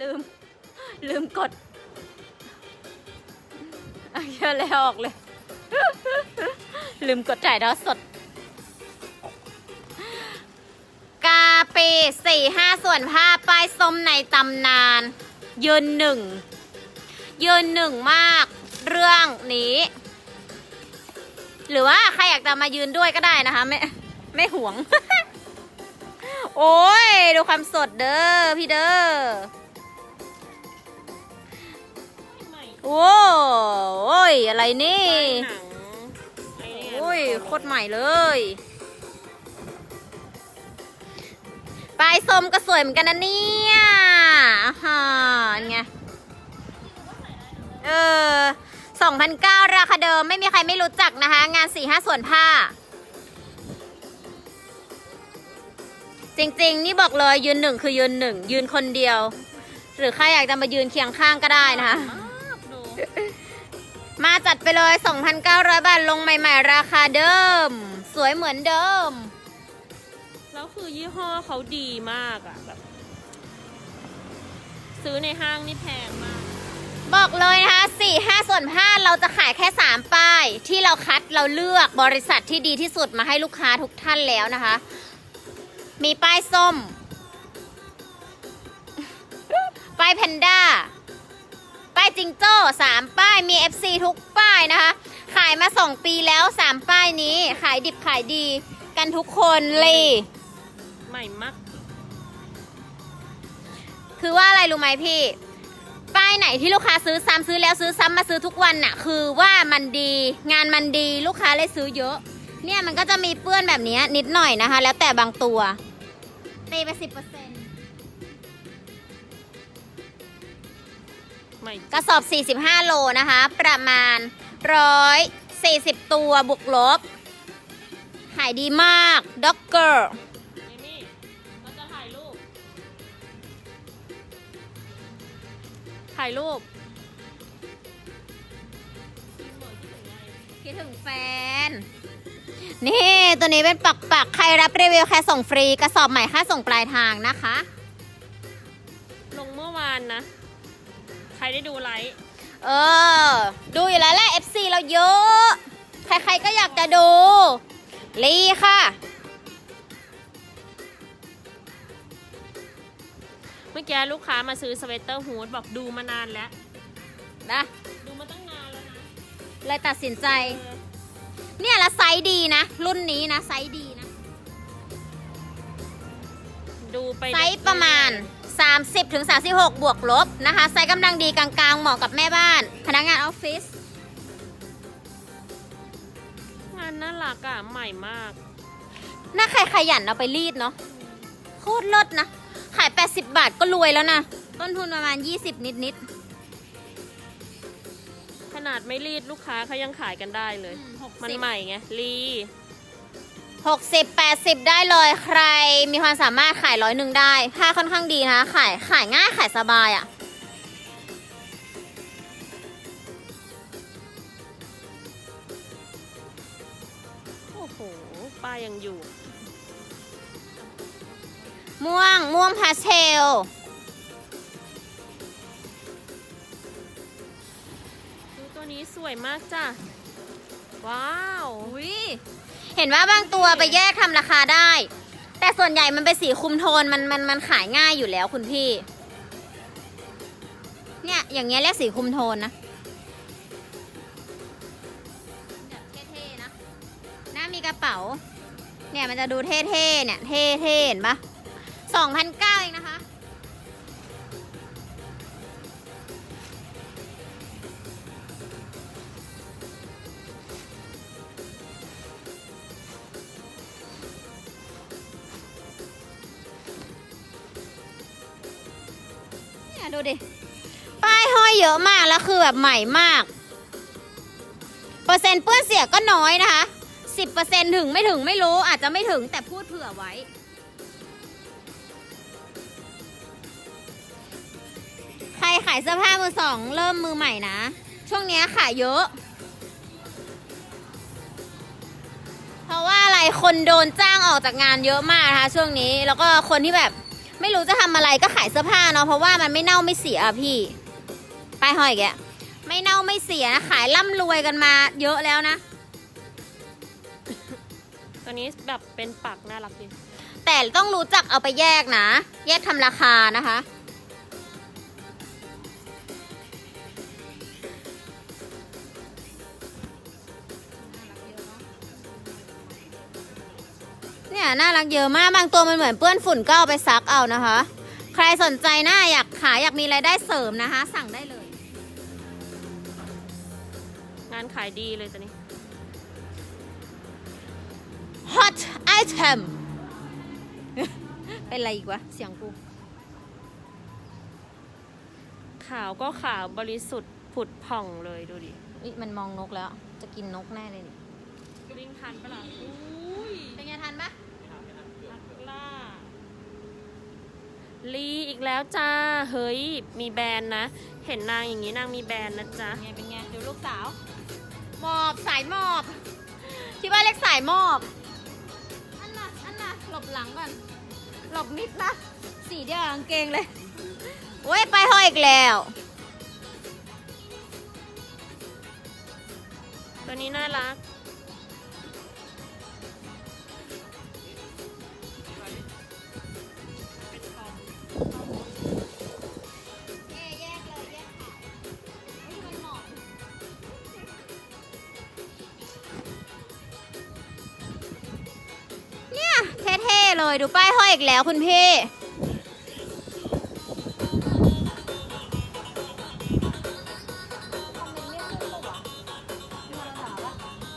ลืม ลืมกดอะเยอะเลยออกเลย ลืมกดจ่ายทอดสด กาปีสี่ห้าส่วนผ้าป้ายส้มในตำนาน ยืนหนึ่ง ยืนหนึ่งมากเรื่องนี้ หรือว่าใครอยากจะมายืนด้วยก็ได้นะคะ ไม่ไม่หวง โอ้ย ดูความสดเด้อพี่เด้อ โอ้โอ้ยอะไรนี่โอ้ยโคตรใหม่เลยปลายส้มก็สวยเหมือนกันนะเนี่ยอาหาไงเออ2,009ราคาเดิมไม่มีใครไม่รู้จักนะคะ งาน4-5ส่วนผ้า จริงๆ นี่บอกเลยยืนหนึ่งคือยืนหนึ่งยืนคนเดียว หรือใครอยากจะมายืนเคียงข้างก็ได้นะคะ มากดูมาจัดไปเลย 2,900 บาท ลงใหม่ๆ ราคาเดิม สวยเหมือนเดิม แล้วคือยี่ห้อเขาดีมากอะแบบ ซื้อในห้างนี่แพงมาก บอกเลยนะคะ4 5ส่วนผ้าเราจะขายแค่ 3 ป้าย ที่เราคัดเราเลือกบริษัทที่ดีที่สุดมาให้ลูกค้าทุกท่านแล้วนะคะ มีป้ายส้ม ป้ายแพนด้า ป้ายจิงโจ้สามป้ายมี FC ทุกป้ายนะคะ ขายมา2ปีแล้ว3ป้ายนี้ ขายดิบขายดีกันทุกคนเลย ใหม่มากคือว่าอะไรรู้ไหมพี่ ป้ายไหนที่ลูกค้าซื้อซ้ำซื้อแล้วซื้อซ้ำมาซื้อทุกวันน่ะ คือว่ามันดีงานมันดีลูกค้าเลยซื้อเยอะ เนี่ยมันก็จะมีเปื้อนแบบนี้นิดหน่อยนะคะ แล้วแต่บางตัวตีไปสิบเปอร์เซ็นต์ ใหม่กระสอบ 45 โลนะคะ ประมาณ 140 ตัวบวกลบ ขายดีมากด็อกเกอร์เอมี่เราจะถ่ายรูป ถ่ายรูปคิดถึงแฟน นี่ตัวนี้เป็นปักปักๆใครรับรีวิวแค่ส่งฟรี กระสอบใหม่ค่าส่งปลายทางนะคะ ลงเมื่อวานนะใค รได้ดูไลฟ์เออ ดูอยู่แล้วแหละ FC เราเยอะ ใครๆก็อยากจะดู ลีค่ะ เมื่อกี้ลูกค้ามาซื้อสเวตเตอร์ฮูดบอกดูมานานแล้ว นะ ดูมาตั้งนานแล้วนะเลยตัดสินใจ เออเนี่ยละไซส์ดีนะ รุ่นนี้นะ ไซส์ดีนะ ดูไปไซส์ประมาณ 30ถึง36 บวกลบนะคะ ไซส์กำลังดีกลางๆ เหมาะกับแม่บ้าน พนักงานออฟฟิศงานน่ารักอะใหม่มาก น่าใครขยันเอาไปรีดเนาะโคตรเลิศนะ ขาย 80 บาทก็รวยแล้วนะ ต้นทุนประมาณ 20 นิดขนาดไม่รีดลูกค้าเขายังขายกันได้เลยๆมัน60ใหม่ไงรี 60 80 ได้เลยใคร มีความสามารถขายร้อยหนึ่งได้ ผ้าค่อนข้างดีนะ ขายขายง่ายขายสบายอะ่ะโอ้โหป้ายังอยู่ ม่วงม่วงพาสเทลดูตัวนี้สวยมากจ้ะ ว้าว อุ๊ย เห็นว่าบางตัวไปแยกทำราคาได้ แต่ส่วนใหญ่มันเป็นสีคุมโทนมันมันมันขายง่ายอยู่แล้วคุณพี่ เนี่ยอย่างเงี้ยเรียกสีคุมโทนนะแบบเท่ๆนะหน้ามีกระเป๋า เนี่ยมันจะดูเท่ๆเนี่ยเท่ๆเห็นปะสองพันเก้า เนี่ยดูดิ ป้ายห้อยเยอะมากแล้วคือแบบใหม่มาก เปอร์เซ็นต์เปื้อนเสียก็น้อยนะคะสิบเปอร์เซ็นถึงไม่ถึงไม่รู้อาจจะไม่ถึงแต่พูดเผื่อไว้ ใครขายเสื้อผ้ามือสองเริ่มมือใหม่นะ ช่วงนี้ขายเยอะ เพราะว่าอะไรคนโดนจ้างออกจากงานเยอะมากนะคะช่วงนี้แล้วก็คนที่แบบ ไม่รู้จะทำอะไรก็ขายเสื้อผ้าเนาะเพราะว่ามันไม่เน่าไม่เสียอะพี่ป้ายห้อยแกะไม่เน่าไม่เสียนะขายร่ำรวยกันมา เยอะแล้วนะตัวนี้แบบเป็นปักน่ารักดีแต่ต้องรู้จักเอาไปแยกนะ แยกทำราคานะคะ เนี่ยน่ารักเยอะมากบางตัวมันเหมือนเปื้อนฝุ่นก็เอาไปซักเอานะคะ ใครสนใจหน้าอยากขายอยากมีรายได้เสริมนะคะ สั่งได้เลย งานขายดีเลยตัวนี้ hot item เป็นอะไรอีกวะ เสียงกู ขาวก็ขาวบริสุทธิ์ผุดผ่องเลยดูดิอุ๊ยมันมองนกแล้ว จะกินนกแน่เลยนี่ลิงทันปะล่ะอุ้ย เป็นไงทันปะ นักล่า ลีอีกแล้วจ้า เฮ้ย มีแบรนด์นะ เห็นนางอย่างนี้นางมีแบรนด์นะจ๊ะเป็นไงเป็นไงดูลูกสาว หมอบสายหมอบที่บ้านเรียกสายหมอบ อันน่ะอันน่ะหลบหลังก่อน หลบมิดนะสีเดียวกับกางเกงเลยโอ้ยไปห้อยอีกแล้ว ตัวนี้น่ารัก ดูป้ายห้อยอีกแล้วคุณพี่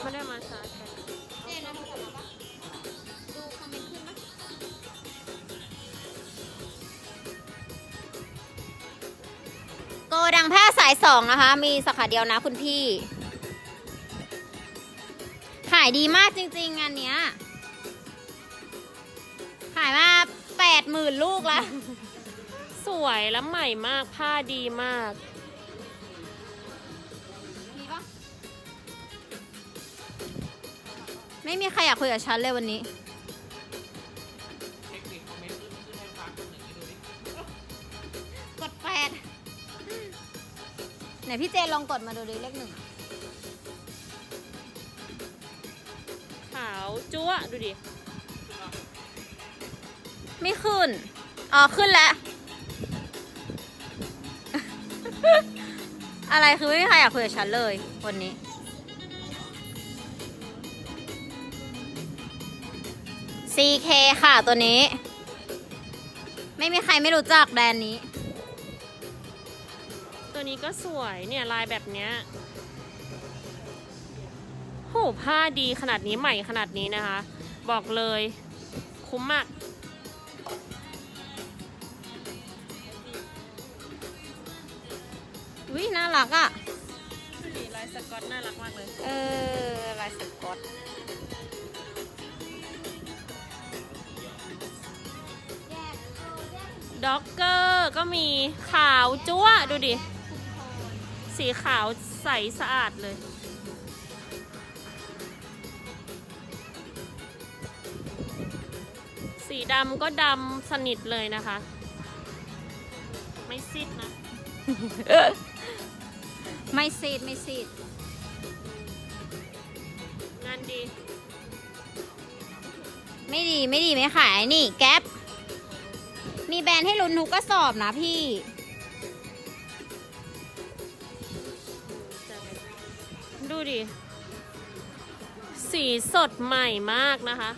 ไม่ได้มาชาร์จแบตเจนนะโทรศัพท์มาปะดูคอมเมนต์ขึ้นไหมโกดังแพร่สายสองนะคะ มีสาขาเดียวนะคุณพี่ ขายดีมากจริงๆงานเนี้ย ดหมื่นลูกแล้วสวยและใหม่มาก ผ้าดีมาก มีปะไม่มีใครอยากคุยกับฉันเลยวันนี้กดแปดไหนพี่เจนลองกดมาดูดิเลขหนึ่งอะขาวจั๊วะดูดิ ไม่ขึ้น อ๋อ ขึ้นแล้ว อะไรคือไม่มีใครอยากคุยกับฉันเลยวันนี้ CK ค่ะตัวนี้ ไม่มีใครไม่รู้จักแบรนด์นี้ ตัวนี้ก็สวยเนี่ยลายแบบเนี้ยโหผ้าดีขนาดนี้ใหม่ขนาดนี้นะคะ บอกเลย คุ้มมาก วิน่ารักอะ่ะลายสกอตน่ารักมากเลย เออ ลายสกอตด็อกเกอร์ก็มีขาวจั๊วะดูดิ สีขาวใสสะอาดเลย สีดำก็ดำสนิทเลยนะคะ ไม่ซิดนะ ไม่ซีดไม่ซีดงานดี ไม่ดีไม่ดีไม่ขายนี่ แก๊ปมีแบรนด์ให้ลุ้นทุกกระสอบนะพี่ ดูดิ สีสดใหม่มากนะคะ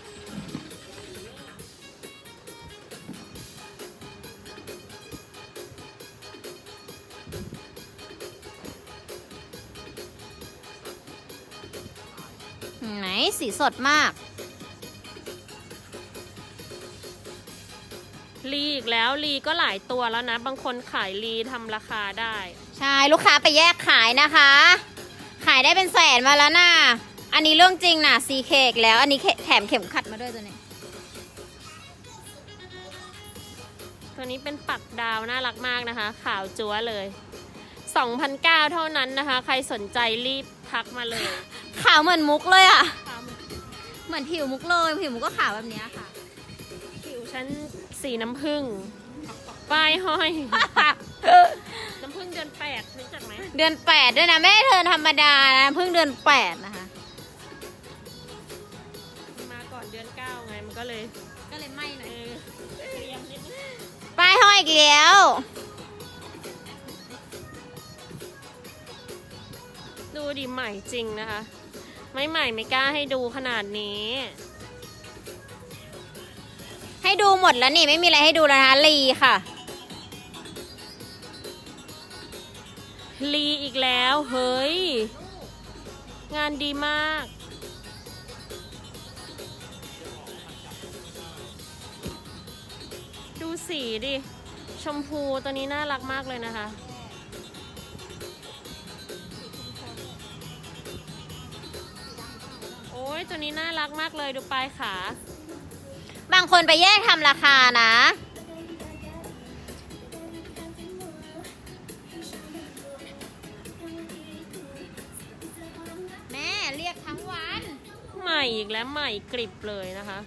สีสดมาก ลีอีกแล้วลีก็หลายตัวแล้วนะ บางคนขายลีทำราคาได้ ใช่ลูกค้าไปแยกขายนะคะ ขายได้เป็นแสนมาแล้วนะอันนี้เรื่องจริงนะซีเคกแล้ว อันนี้แถมเข็มขัดมาด้วยตัวนี้ ตัวนี้เป็นปักดาวน่ารักมากนะคะ ขาวจั๊วเลย2,009เท่านั้นนะคะ ใครสนใจรีบทักมาเลยขาวเหมือนมุกเลยอะขาว เหมือนผิวมุกเลยผิวมุกก็ขาวแบบเนี้ยค่ะ ผิวฉันสีน้ำผึ้งป้ายห้อย น้ำผึ้งเดือนแปดรู้จักไหมเดือนแปดด้วยนะไม่ได้เทิร์นธรรมดานะเพิ่งเดือนแปดนะคะ มาก่อนเดือนเก้าไงมันก็เลยก็เลยไม่หเอน่อยอเตรียมนิดนึงป้ายห้อยอีกแล้วดูดิใหม่จริงนะคะ ไม่ใหม่ไม่กล้าให้ดูขนาดนี้ ให้ดูหมดแล้วนี่ไม่มีอะไรให้ดูแล้วนะคะลีค่ะ ลีอีกแล้วเฮ้ย งานดีมาก ดูสีดิ ชมพูตัวนี้น่ารักมากเลยนะคะ ยตัวนี้น่ารักมากเลยดูปลายขา บางคนไปแยกทำราคานะ แม่เรียกทั้งวัน ใหม่อีกแล้วใหม่กริบเลยนะคะ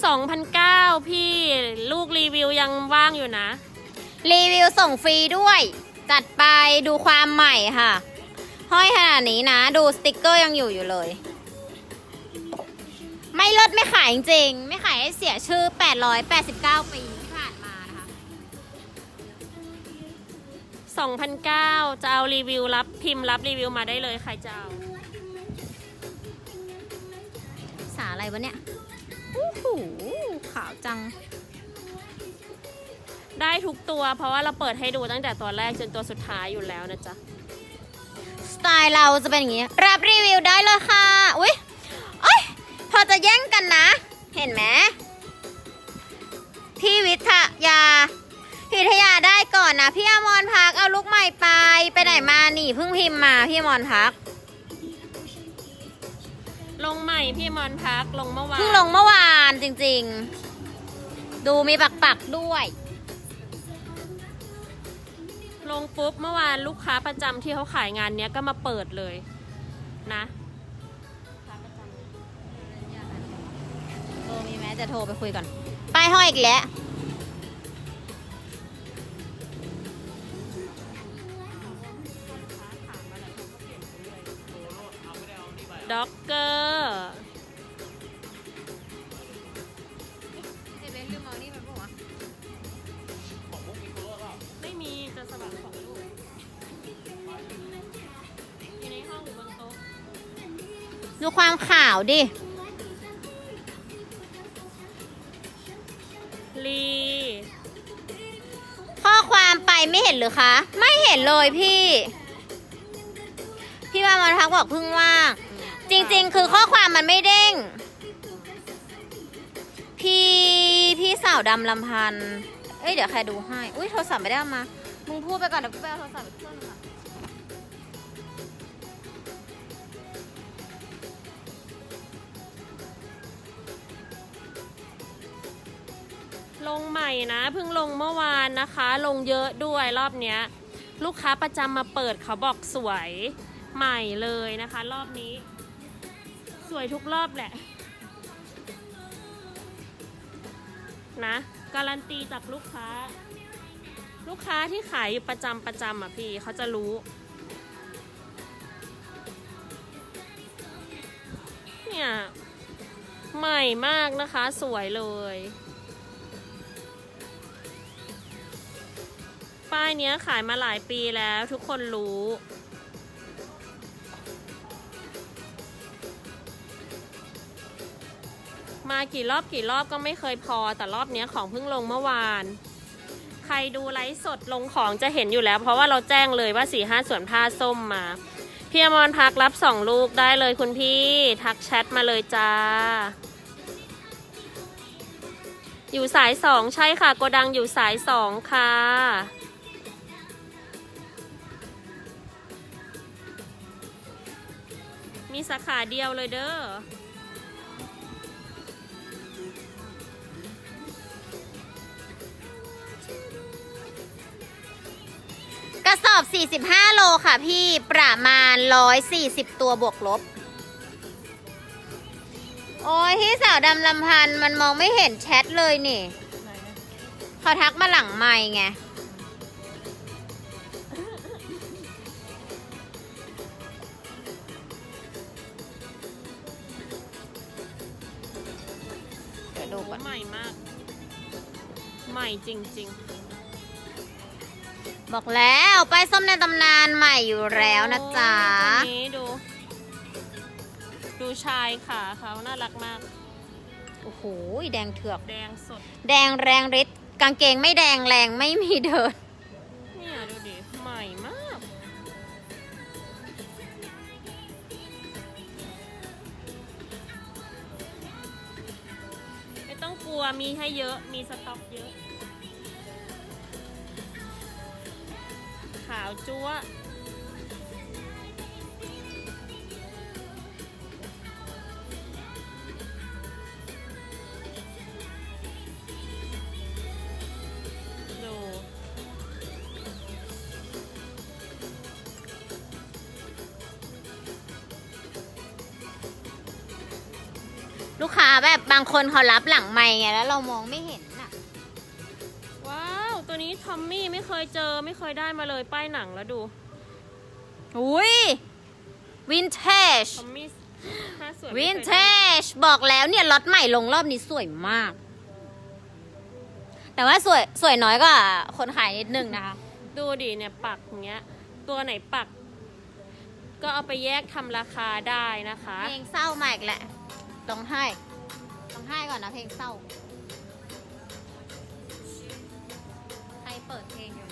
2,009พี่ลูกรีวิวยังว่างอยู่นะ รีวิวส่งฟรีด้วย จัดไปดูความใหม่ค่ะ ห้อยขนาดนี้นะ ดูสติกเกอร์ยังอยู่อยู่เลย ไม่ลดไม่ขายจริงๆไม่ขายให้เสียชื่อ 889 ปีที่ผ่านมานะคะ2,009จะเอารีวิวรับพิมพ์รับรีวิวมาได้เลยใครจะเอาสาอะไรวะเนี่ยอู้หูขาวจัง ได้ทุกตัวเพราะว่าเราเปิดให้ดูตั้งแต่ตัวแรกจนตัวสุดท้ายอยู่แล้วนะจ๊ะส ไตล์เราจะเป็นอย่างนี้ รับรีวิวได้เลยค่ะ อุ้ยเอ้ย พอจะแย่งกันนะ เห็นไหมพี่วิทยาพิทยาได้ก่อนนะพี่อมรพักเอาลูกใหม่ไป ไปไหนมานี่เพิ่งพิมพ์มาพี่อมรพัก ลงใหม่พี่มอนพักลงเมื่อวานเพิ่งลงเมื่อวานจริง ๆ ดูมีปักปักๆด้วย ลงปุ๊บเมื่อวานลูกค้าประจำที่เขาขายงานเนี้ยก็มาเปิดเลยนะโทรมีไหมจะโทรไปคุยก่อน ป้ายห้อยอีกแล้ว ด็อกเกอร์ ดูความขาวดิ ลี ข้อความไปไม่เห็นหรือคะ ไม่เห็นเลยพี่ พี่วามอนทักบอกเพิ่งว่างจริง ๆ คือข้อความมันไม่เด้ง พี่พี่สาวดำลำพันธ์เอ้ยเดี๋ยวใครดูให้ อุ้ยโทรศัพท์ไม่ได้เอามา มึงพูดไปก่อนเดี๋ยวกูไปเอาโทรศัพท์อีกเครื่องนึง ลงใหม่นะเพิ่งลงเมื่อวานนะคะ ลงเยอะด้วยรอบเนี้ย ลูกค้าประจำมาเปิดเขาบอกสวยใหม่เลยนะคะ รอบนี้ สวยทุกรอบแหละ นะ การันตีจากลูกค้า ลูกค้าที่ขายอยู่ประจำประจำอะพี่เขาจะรู้เนี่ยใหม่มากนะคะ สวยเลย ป้ายเนี้ยขายมาหลายปีแล้วทุกคนรู้ มากี่รอบกี่รอบก็ไม่เคยพอ แต่รอบเนี้ยของเพิ่งลงเมื่อวาน ใครดูไลฟ์สดลงของจะเห็นอยู่แล้ว เพราะว่าเราแจ้งเลยว่าสี่ห้าส่วนผ้าส้มมาพี่อมรพักรับสองลูกได้เลยคุณพี่ ทักแชทมาเลยจ้า อยู่สายสองใช่ค่ะ โกดังอยู่สายสองค่ะ มีสาขาเดียวเลยเด้อ กระสอบ 45 โลค่ะพี่ ประมาณ 140 ตัวบวกลบ โอโอ้ยที่สาวดำลำพันธ์มันมองไม่เห็นแชทเลยนี่ไหนนะเขาทักมาหลังไม่ไง ก่อน ใหม่มาก ใหม่จริง บอกแล้วไปส้มในตำนานใหม่อยู่ๆแล้วนะจ๊ะ โอ้ยตัวนี้ดู ดูชายขาเขาน่ารักมาก โอ้โห แดงเถือก แดงสด แดงแรงฤทธิ์กางเกงไม่แดงแรงไม่มีเดิน ตัวมีให้เยอะมีสต็อกเยอะ ขาวจั๊วะ ลูกค้าแบบบางคนเขารับหลังไม่ไงแล้วเรามองไม่เห็นน่ะ ว้าว ตัวนี้ทอมมี่ไม่เคยเจอไม่เคยได้มาเลยป้ายหนังแล้วดูอุ้ยวินเทจทอมมี่ห้าส่วนวินไม่เทคยได้ จบอกแล้วเนี่ยล็อตใหม่ลงรอบนี้สวยมาก แต่ว่าสวยสวยน้อยกว่าคนขายนิดนึงนะคะ ดูดิเนี่ยปักอย่างเงี้ย ตัวไหนปัก ก็เอาไปแยกทำราคาได้นะคะ เพลงเศร้ามาอีกแหละ ต้องให้ต้องให้ก่อนนะเพลงเศร้า ใครเปิดเพลงอยู่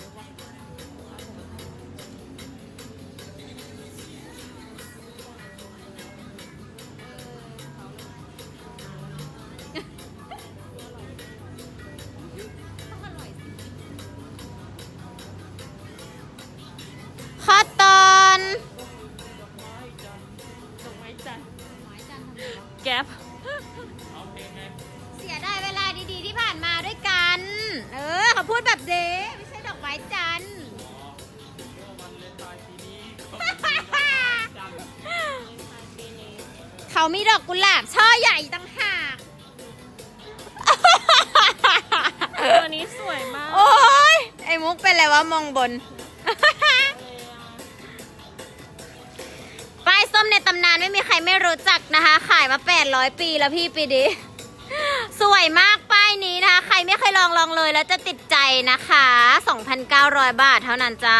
เขามีดอกกุหลาบช่อใหญ่ตั้งหาก ตัวนี้สวยมากโอ้ยไอ้มุกเป็นอะไรวะมองบน ป้ายส้มในตำนานไม่มีใครไม่รู้จักนะคะ ขายมา 800 ปีแล้วพี่ปีดี สวยมากป้ายนี้นะคะ ใครไม่เคยลองลองเลยแล้วจะติดใจนะคะ 2,900 บาทเท่านั้นจ้า